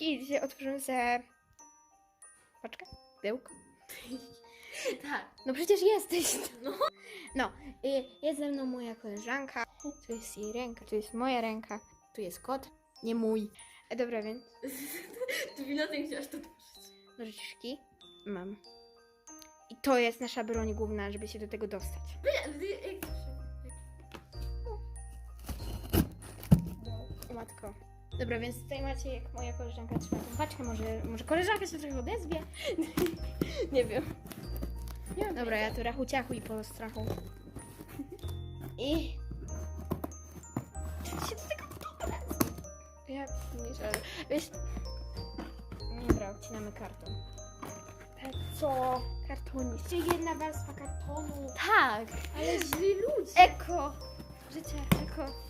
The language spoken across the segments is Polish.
I dzisiaj otworzymy sobie... Paczkę? Pudełko? Tak. No przecież jesteś. No. no. i Jest ze mną moja koleżanka. Tu jest jej ręka, tu jest moja ręka. Tu jest kot. Nie mój. E, dobra, więc Ty bibliotek chciałaś to otworzyć. nożyczki mam. I to jest nasza broń główna, żeby się do tego dostać. O matko. Dobra, więc tutaj macie, jak moja koleżanka trzyma tą paczkę, może, może koleżanka się trochę odezwie. nie wiem. Dobra, ja tu rachu ciachu i po strachu. I... Się do tego dobrać? Ja nie żałuję. Wiesz... Nie dobra, odcinamy karton. Ale co? Karton. Jeszcze jedna warstwa kartonu. Tak. Ale źli ludzie. Eko. Życie, eko.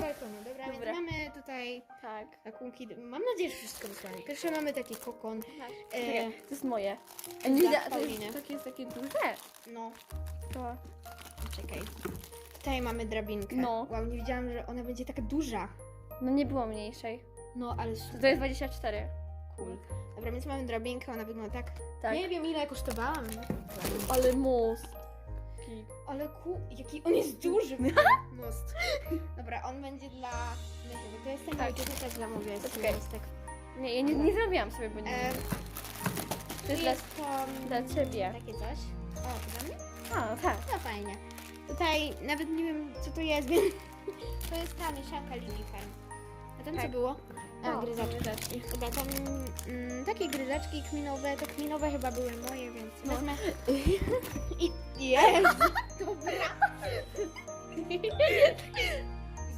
Kartonu. Dobra, Dobra. więc mamy tutaj Tak. rakunki. Mam nadzieję, że wszystko dostanie. Pierwsze mamy taki kokon. tak. E, Czekaj, to jest moje. Dla nie widzę, to Pauliny. jest takie, jest takie duże. no, To. czekaj. Tutaj mamy drabinkę. No. Wow, nie wiedziałam, że ona będzie taka duża. No nie było mniejszej. No, ale To, super. to jest 24. cool. Dobra, więc mamy drabinkę, ona wygląda tak. Tak. Nie wiem ile kosztowała. Ale most. Ale ku... jaki on jest duży. Most. Dobra, on będzie dla... Mychy, To jest ten Tak. to też zamówię. Jest Okej. mostek. Nie, ja nie, nie zrobiłam sobie, bo nie E, To jest dla, jest to... mm, dla ciebie. Takie coś. O, to dla mnie? A, tak. No fajnie. Tutaj nawet nie wiem co to jest, więc... To jest ta mieszanka Lilifen. A tam co Tak. było? A, O, gryzaczki. gryzaczki. Dobra, tam mm, takie gryzaczki kminowe, te kminowe chyba były moje, więc No. wezmę. I jest! Dobra.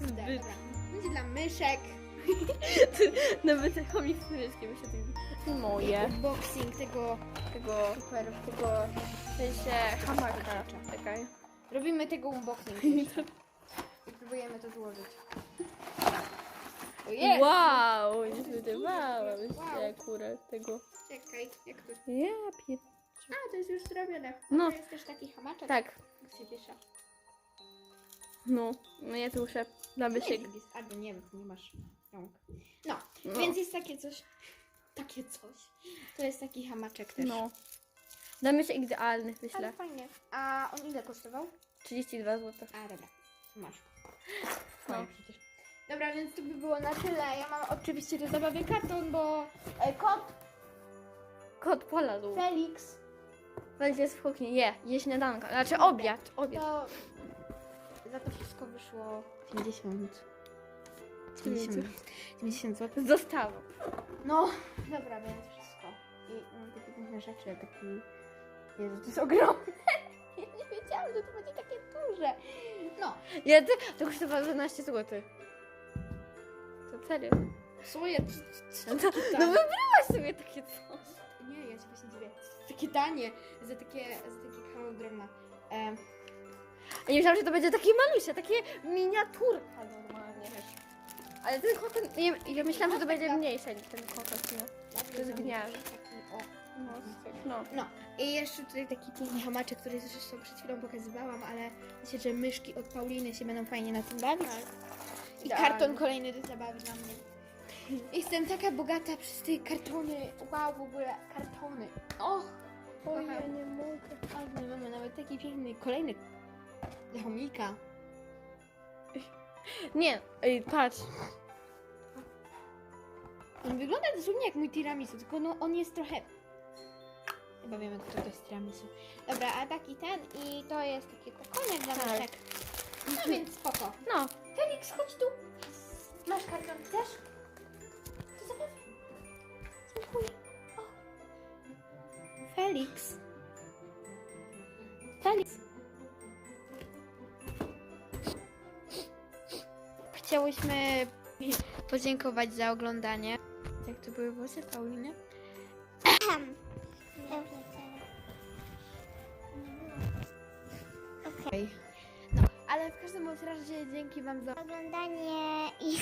Dobra. Będzie dla myszek. Nawet chomik z chwileczkiem się tym... Moje. Unboxing tego. Tego, Super. tego, w sensie hamaka. Czekaj. Robimy tego unboxing. I próbujemy to złożyć. Jest! Wow, nie spodziewałam Wow. się akurat tego. Czekaj, jak to... Ja pier... A, to jest już zrobione. No. To jest też taki hamaczek. Tak, Jak się wiesza. no. No ja tu muszę na wysiek. Albo nie wiem, nie masz rąk. No, No. więc jest takie coś. Takie coś. To jest taki hamaczek też. No. Na mysiek idealny, Ale myślę. fajnie. A on ile kosztował? 32 zł. A, dobra. Masz. No. Dobra, więc to by było na tyle. Ja mam oczywiście do zabawy karton, bo e, kot Kot polazł. Felix Będzie w kuchni. Je, je śniadanka. Znaczy obiad. Obiad. to za to wszystko wyszło 50. 50. 50, 90 zł. Zostało. No, dobra, więc wszystko. I mam takie piękne rzeczy, taki... Jezu, to jest ogromne. Ja nie wiedziałam, że to będzie takie duże. No, Ja ty, to kosztowało 12 zł. Serio. ja... No, no wybrałaś sobie takie coś. Nie, ja się właśnie dziwię. Takie tanie, za takie, za takie kawał drewna. Em, A nie myślałam, że to będzie takie malusie, takie miniaturka normalnie. Ale ten kokon, ja, ja myślałam, że to będzie mniejsze niż ten kokon, no. ja To jest gniazd. taki, o. No, no. No, i jeszcze tutaj taki piękny hamaczek, który zresztą przed chwilą pokazywałam, ale myślę, że myszki od Pauliny się będą fajnie na tym bawić. I karton kolejny do zabawy dla mnie. Jestem taka bogata przez te kartony. Wow, w ogóle kartony. Och, Oj, ja nie mogę. My mamy nawet taki piękny, kolejny dla chomika. Nie, ej, patrz. On wygląda dosłownie jak mój tiramisu, tylko no on jest trochę... Chyba wiemy, kto to jest tiramisu. Dobra, a taki ten i to jest taki kokonek dla Tak. myszek. No więc spoko. No, Felix, chodź tu. Masz karton, chcesz? To zabaw. Dziękuję. O. Felix. Felix. Chciałyśmy podziękować za oglądanie. Jak to były włosy Pauliny? Ale w każdym bądź razie dzięki wam za Oglądanie i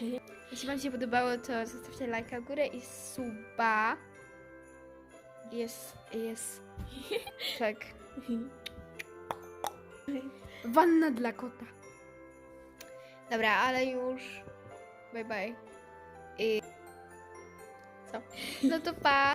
Jeśli Wam się podobało, to zostawcie lajka w górę i suba. Jest, jest, tak. Wanna dla kota. Dobra, ale już. Bye bye. I... Co? No to pa.